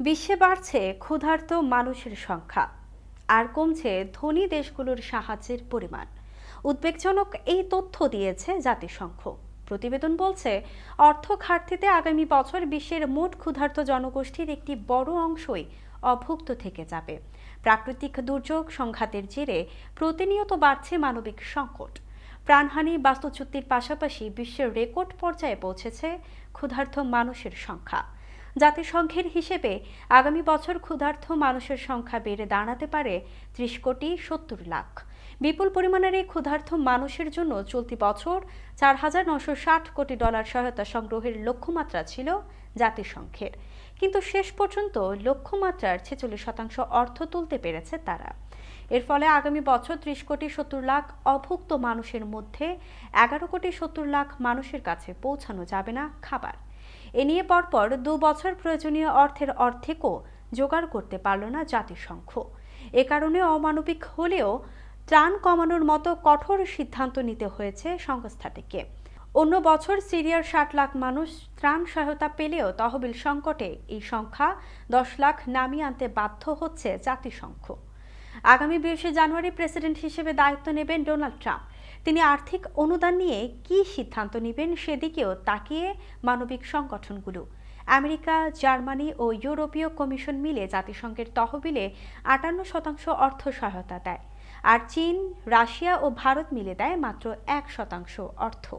বিশ্বে বাড়ছে ক্ষুধার্ত মানুষের সংখ্যা। আর কমছে ধনী দেশগুলোর সাহায্যের পরিমাণ। উদ্বেগজনক এই তথ্য দিয়েছে জাতিসংঘ। প্রতিবেদন বলছে, অর্থ ঘাটতিতে আগামী বছর বিশ্বের মোট ক্ষুধার্ত জনগোষ্ঠীর একটি বড় অংশই অভুক্ত থেকে যাবে। প্রাকৃতিক দুর্যোগ সংঘাতের জেরে প্রতিনিয়ত বাড়ছে মানবিক সংকট। প্রাণহানি বাস্তুচ্যুতির পাশাপাশি বিশ্বের রেকর্ড পর্যায়ে পৌঁছেছে ক্ষুধার্ত মানুষের সংখ্যা। জাতিসংঘের হিসেবে আগামী বছর ক্ষুধার্ত মানুষের সংখ্যা বেড়ে দাঁড়াতে পারে ত্রিশ কোটি সত্তর লাখ। বিপুল পরিমাণের এই ক্ষুধার্থ মানুষের জন্য চলতি বছর চার হাজার নশো ষাট কোটি ডলার সহায়তা সংগ্রহের লক্ষ্যমাত্রা ছিল জাতিসংঘের। কিন্তু শেষ পর্যন্ত লক্ষ্যমাত্রার ছেচল্লিশ শতাংশ অর্থ তুলতে পেরেছে তারা। এর ফলে আগামী বছর ত্রিশ কোটি সত্তর লাখ অভুক্ত মানুষের মধ্যে এগারো কোটি সত্তর লাখ মানুষের কাছে পৌঁছানো যাবে না খাবার। এ নিয়ে পরপর দু বছর প্রয়োজনীয় অর্থের অর্ধেকও জোগাড় করতে পারল না জাতিসংঘ। এ কারণে অমানবিক হলেও ত্রাণ কমানোর মতো কঠোর সিদ্ধান্ত নিতে হয়েছে সংস্থাটিকে। অন্য বছর সিরিয়ার ষাট লাখ মানুষ ত্রাণ সহায়তা পেলেও তহবিল সংকটে এই সংখ্যা দশ লাখ নামিয়ে আনতে বাধ্য হচ্ছে জাতিসংঘ। আগামী বিশে জানুয়ারি প্রেসিডেন্ট হিসেবে দায়িত্ব নেবেন ডোনাল্ড ট্রাম্প। তিনি আর্থিক অনুদান নিয়ে কী সিদ্ধান্ত নেবেন সেদিকেও তাকিয়ে মানবিক সংগঠনগুলো। আমেরিকা, জার্মানি ও ইউরোপীয় কমিশন মিলে জাতিসংঘের তহবিলে আটান্ন শতাংশ অর্থ সহায়তা দেয়। আর চীন, রাশিয়া ও ভারত মিলে দেয় মাত্র এক শতাংশ অর্থ।